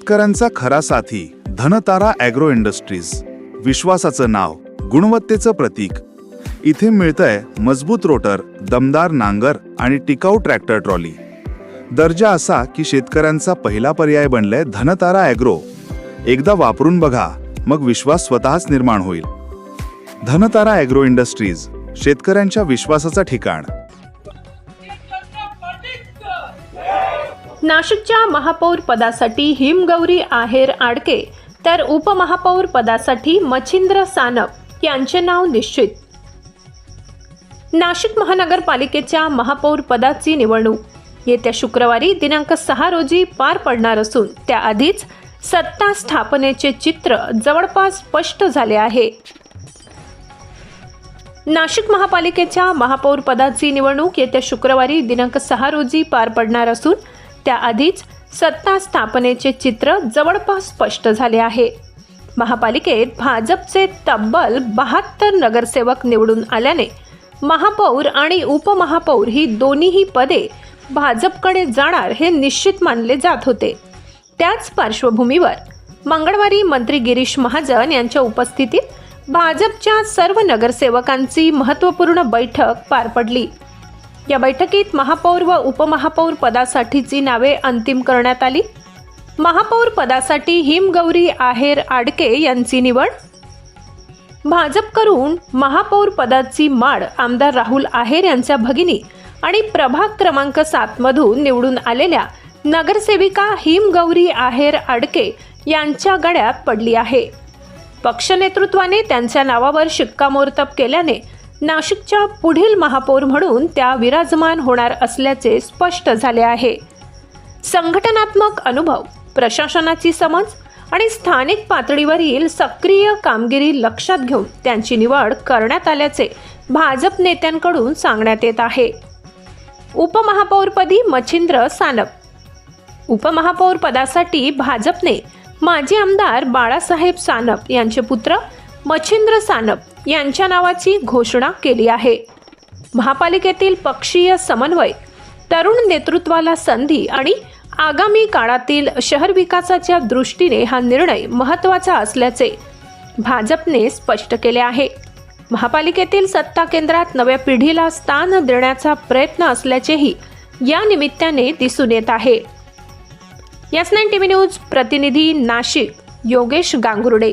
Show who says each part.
Speaker 1: शेतकऱ्यांचा खरा साथी धनतारा ॲग्रो इंडस्ट्रीज. विश्वासाचं नाव गुणवत्तेचं प्रतीक. इथे मिळतंय मजबूत रोटर दमदार नांगर आणि टिकाऊ ट्रॅक्टर ट्रॉली. दर्जा असा की शेतकऱ्यांचा पहिला पर्याय बनलाय धनतारा ॲग्रो. एकदा वापरून बघा मग विश्वास स्वतःच निर्माण होईल. धनतारा ॲग्रो इंडस्ट्रीज शेतकऱ्यांच्या विश्वासाचं ठिकाण.
Speaker 2: नाशिकच्या महापौर पदासाठी हिमगौरी आहेर आडके तर उपमहापौर पदासाठी मच्छिंद्र सानप यांचे नाव निश्चित. नाशिक महानगरपालिकेच्या महापौर पदाची निवडणूक. येत्या शुक्रवारी दिनांक सहा रोजी पार पडणार असून त्याआधीच सत्ता स्थापनेचे चित्र जवळपास स्पष्ट झाले आहे. नाशिक महापालिकेच्या महापौर पदाची निवडणूक येत्या शुक्रवारी दिनांक सहा रोजी पार पडणार असून त्याआधीच सत्ता स्थापनेचे चित्र जवळपास स्पष्ट झाले आहे. महापालिकेत भाजपचे तब्बल बहात्तर नगरसेवक निवडून आल्याने महापौर आणि उपमहापौर ही दोन्हीही पदे भाजपकडे जाणार हे निश्चित मानले जात होते. त्याच पार्श्वभूमीवर मंगळवारी मंत्री गिरीश महाजन यांच्या उपस्थितीत भाजपच्या सर्व नगरसेवकांची महत्त्वपूर्ण बैठक पार पडली. या बैठकीत महापौर व उपमहापौर पदासाठीची नावे अंतिम करण्यात आली. महापौर पदासाठी हिमगौरी आहेर आडके यांची निवड. भाजपकडून महापौर पदाची माड आमदार राहुल आहेर यांच्या भगिनी आणि प्रभाग क्रमांक सातमधून निवडून आलेल्या नगरसेविका हिमगौरी आहेर आडके यांच्या गड्यात पडली आहे. पक्षनेतृत्वाने त्यांच्या नावावर शिक्कामोर्तब केल्याने नाशिकच्या पुढील महापौर म्हणून त्या विराजमान होणार असल्याचे स्पष्ट झाले आहे. संघटनात्मक अनुभव प्रशासनाची समज आणि स्थानिक पातळीवरील सक्रिय कामगिरी लक्षात घेऊन त्यांची निवड करण्यात आल्याचे भाजप नेत्यांकडून सांगण्यात येत आहे. उपमहापौरपदी मच्छिंद्र सानप. उपमहापौर पदासाठी भाजपने माजी आमदार बाळासाहेब सानप यांचे पुत्र मच्छिंद्र सानप यांच्या नावाची घोषणा केली आहे. महापालिकेतील पक्षीय समन्वय तरुण नेतृत्वाला संधी आणि आगामी काळातील शहर विकासाच्या दृष्टीने हा निर्णय महत्त्वाचा असल्याचे भाजपने स्पष्ट केले आहे. महापालिकेतील सत्ता केंद्रात नव्या पिढीला स्थान देण्याचा प्रयत्न असल्याचेही या निमित्ताने दिसून येत आहे. यास नाईन टी व्ही न्यूज प्रतिनिधी नाशिक योगेश गांगुर्डे.